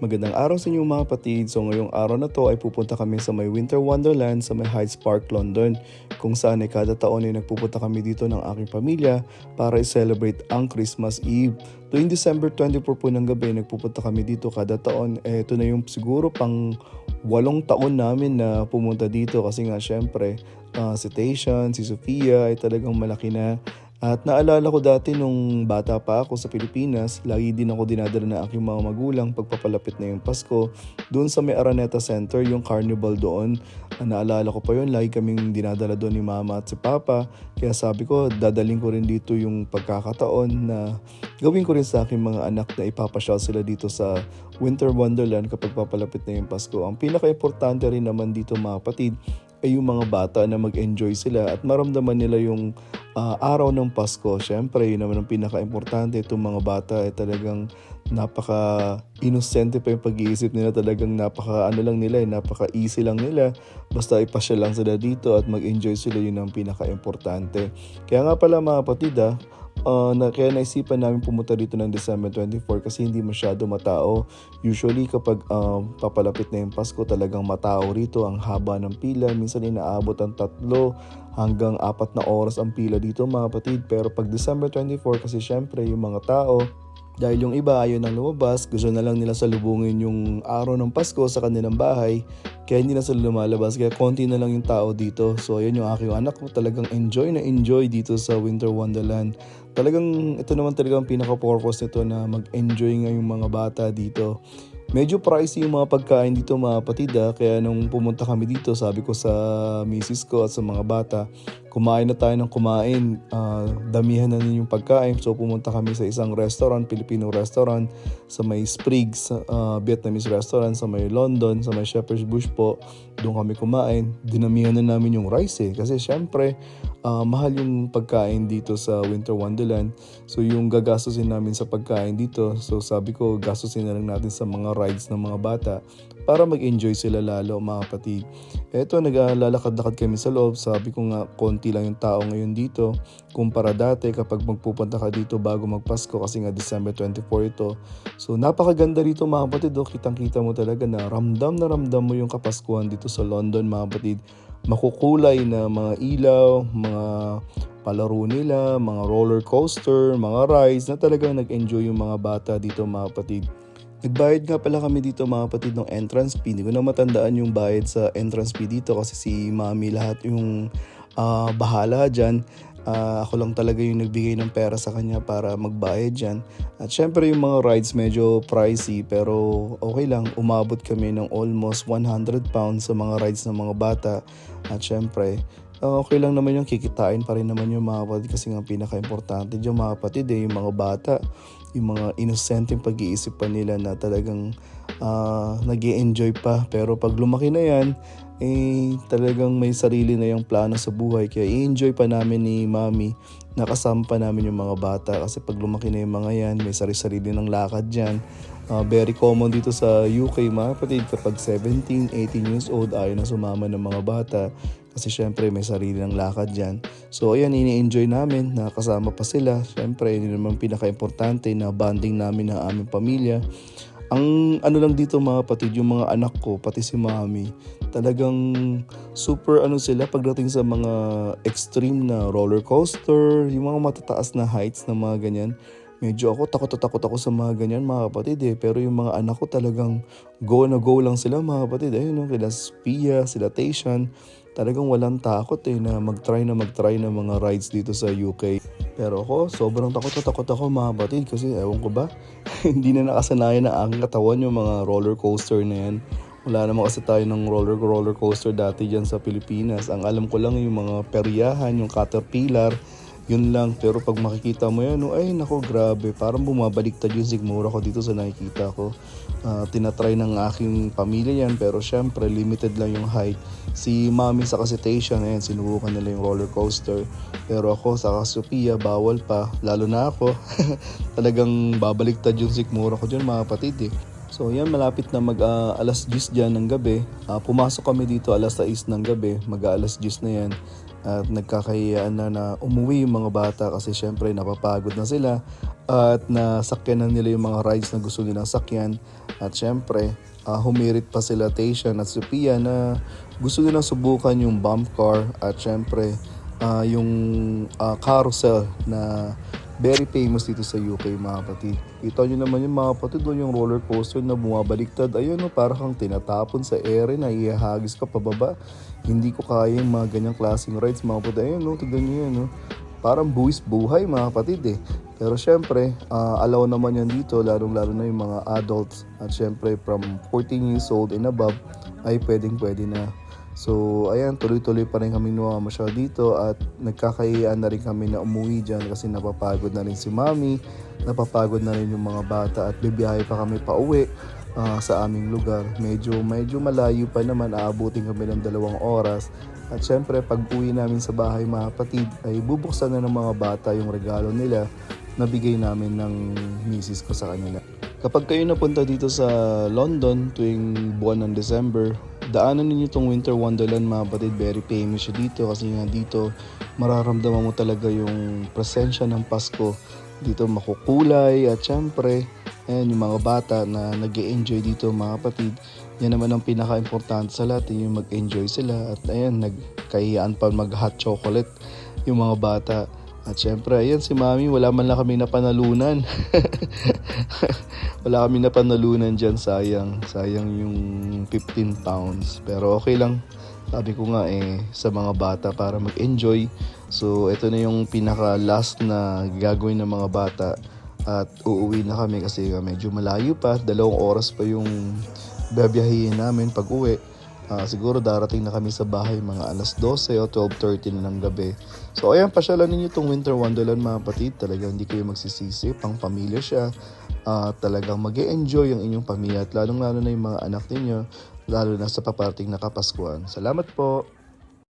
Magandang araw sa inyo mga kapatid. So ngayong araw na to ay pupunta kami sa may Winter Wonderland sa may Hyde Park, London. Kung saan ay kada taon ay nagpupunta kami dito ng aking pamilya para i-celebrate ang Christmas Eve. Tuwing December 24 po ng gabi nagpupunta kami dito kada taon. Eh, ito na yung siguro pang walong taon namin na pumunta dito kasi nga syempre ah, si Tayshan, si Sofia ay talagang malaki na at naalala ko dati nung bata pa ako sa Pilipinas, lagi din ako dinadala ng aking mga magulang pagpapalapit na yung Pasko. Doon sa may Araneta Center, yung carnival doon. Ah, naalala ko pa yun, lagi kaming dinadala doon ni mama at si papa. Kaya sabi ko, dadaling ko rin dito yung pagkakataon na gawin ko rin sa aking mga anak na ipapasyal sila dito sa Winter Wonderland kapag papalapit na yung Pasko. Ang pinaka-importante rin naman dito mga kapatid ay yung mga bata na mag-enjoy sila at maramdaman nila yung ah, araw ng Pasko. Siyempre, yun naman ang pinaka-importante. Itong mga bata ay talagang napaka-innocente pa yung pag-iisip nila. Talagang napaka, ano lang nila, eh, napaka-easy lang nila. Basta ipasya lang sila dito at mag-enjoy sila, yun ang pinaka-importante. Kaya nga pala mga kapatid Ah, na kaya naisipan namin pumunta dito ng December 24 kasi hindi masyado matao. Usually kapag ah, papalapit na yung Pasko talagang matao rito. Ang haba ng pila. Minsan inaabot ang tatlo hanggang apat na oras ang pila dito mga kapatid. Pero pag December 24 kasi syempre yung mga tao dahil yung iba ayaw nang lumabas, gusto na lang nila salubungin yung araw ng Pasko sa kanilang bahay, kaya hindi na sila lumalabas, kaya konti na lang yung tao dito. So ayun yung aking anak ko, talagang enjoy na enjoy dito sa Winter Wonderland. Talagang ito naman talaga ang pinaka-purpose nito na mag-enjoy nga yung mga bata dito. Medyo pricey yung mga pagkain dito mga kapatid ah. Kaya nung pumunta kami dito, sabi ko sa misis ko at sa mga bata, kumain na tayo ng kumain. Ah, damihan na din yung pagkain. So pumunta kami sa isang restaurant, Filipino restaurant, sa may Spriggs, ah, Vietnamese restaurant, sa may London, sa may Shepherd's Bush po. Doon kami kumain. Dinamihan na namin yung rice eh. Kasi syempre, ah, mahal yung pagkain dito sa Winter Wonderland. So yung gagastusin namin sa pagkain dito, so sabi ko gastusin na lang natin sa mga rides ng mga bata para mag-enjoy sila lalo mga kapatid. Eto, naglalakad-lakad kami sa loob. Sabi ko nga, konti lang yung tao ngayon dito. Kumpara dati kapag magpupunta ka dito bago magpasko kasi nga December 24 ito. So napakaganda rito mga kapatid. Oh. Kitang-kita mo talaga na ramdam na ramdam mo yung kapaskuhan dito sa London mga kapatid. Makukulay na mga ilaw, mga palaro nila, mga roller coaster, mga rides na talagang nag-enjoy yung mga bata dito mga kapatid. Nagbayad nga pala kami dito mga kapatid ng entrance fee. Hindi ko na matandaan yung bayad sa entrance fee dito kasi si mami lahat yung ah, bahala dyan. Ah, ako lang talaga yung nagbigay ng pera sa kanya para magbayad dyan. At syempre yung mga rides medyo pricey pero okay lang. Umabot kami ng almost 100 pounds sa mga rides ng mga bata. At syempre, ah, okay lang naman yung kikitain pa rin naman yung mga kapatid kasi nga pinaka-importante dyan mga kapatid eh, yung mga bata yung mga innocent pag-iisip pa nila na talagang uh, nag enjoy pa. Pero pag lumaki na yan, eh talagang may sarili na yung plano sa buhay. Kaya i-enjoy pa namin ni mami nakasama pa namin yung mga bata. Kasi pag lumaki na yung mga yan, may sarili-sarili ng lakad dyan. Uh, very common dito sa UK mga kapatid kapag 17, 18 years old ayaw na sumama ng mga bata kasi syempre may sarili ng lakad dyan. So ayan, ini-enjoy namin na kasama pa sila. Syempre, yun naman pinaka-importante na bonding namin ng aming pamilya. Ang ano lang dito mga kapatid, yung mga anak ko, pati si mami, talagang super ano sila pagdating sa mga extreme na roller coaster, yung mga matataas na heights na mga ganyan medyo ako takot takot ako sa mga ganyan mga kapatid eh. Pero yung mga anak ko talagang go na go lang sila mga kapatid. Ayun no, kila Spia, sila Tayshan. Talagang walang takot eh na mag-try na mag-try ng mga rides dito sa UK. Pero ako, sobrang takot na takot ako mga kapatid kasi ewan ko ba, hindi na nakasanayan na aking katawan yung mga roller coaster na yan. Wala naman kasi tayo ng roller roller coaster dati dyan sa Pilipinas. Ang alam ko lang yung mga peryahan, yung caterpillar, yun lang. Pero pag makikita mo yan, oh, ay nako grabe. Parang bumabaliktad yung sigmura ko dito sa nakikita ko. Uh, tinatry ng aking pamilya yan pero syempre limited lang yung height. Si mami sa Kasitation, ayan, sinubukan nila yung roller coaster. Pero ako sa Kasopia, bawal pa. Lalo na ako. Talagang babaliktad yung sigmura ko dyan mga kapatid eh. So yan, malapit na mag ah, alas 10 dyan ng gabi. Ah, pumasok kami dito alas 6 ng gabi, mag alas 10 na yan. At nagkakahiyaan na na umuwi yung mga bata kasi syempre napapagod na sila. At nasakyan na nila yung mga rides na gusto nilang sakyan. At syempre, ah, humirit pa sila Tayshan at Sophia na gusto nilang subukan yung bump car. At syempre, ah, yung ah, carousel na very famous dito sa UK mga kapatid. Kita nyo naman yung mga kapatid doon yung roller coaster na bumabaliktad. Ayun no, para kang tinatapon sa ere na ihahagis ka pababa. Hindi ko kaya yung mga ganyang klaseng rides mga kapatid. Ayun no, tignan nyo yan no. Parang buwis buhay mga kapatid eh. Pero syempre, ah, allow naman yan dito, lalong-lalo na yung mga adults. At syempre, from 14 years old and above, ay pwedeng-pwede na. So, ayan, tuloy-tuloy pa rin kami namamasyal dito at nagkakayaan na rin kami na umuwi dyan kasi napapagod na rin si mami, napapagod na rin yung mga bata at bibiyahe pa kami pa uwi ah, sa aming lugar. Medyo, medyo malayo pa naman, aabutin kami ng dalawang oras. At syempre, pag uwi namin sa bahay mga kapatid, ay bubuksan na ng mga bata yung regalo nila na bigay namin ng misis ko sa kanila. Kapag kayo napunta dito sa London tuwing buwan ng December, daanan ninyo itong Winter Wonderland mga kapatid. Very famous siya dito kasi nga dito mararamdaman mo talaga yung presensya ng Pasko. Dito makukulay at syempre, ayan, yung mga bata na nag enjoy dito mga kapatid. Yan naman ang pinaka-importante sa lahat, yung mag-enjoy sila. At ayan, nagkahiyaan pa mag-hot chocolate yung mga bata. At syempre, ayan si Mami, wala man lang kami napanalunan. wala kami napanalunan dyan, sayang. Sayang yung 15 pounds. Pero okay lang. Sabi ko nga eh, sa mga bata para mag-enjoy. So, ito na yung pinaka-last na gagawin ng mga bata. At uuwi na kami kasi medyo malayo pa. Dalawang oras pa yung babiyahiin namin pag uwi. Ah, siguro darating na kami sa bahay mga alas 12 o 12.30 na ng gabi. So ayan, pasyalan ninyo itong Winter Wonderland mga kapatid. Talagang hindi kayo magsisisi, pang pamilya siya. Ah, talagang mag enjoy ang inyong pamilya at lalong lalo na yung mga anak ninyo, lalo na sa paparting nakapaskuhan. Salamat po!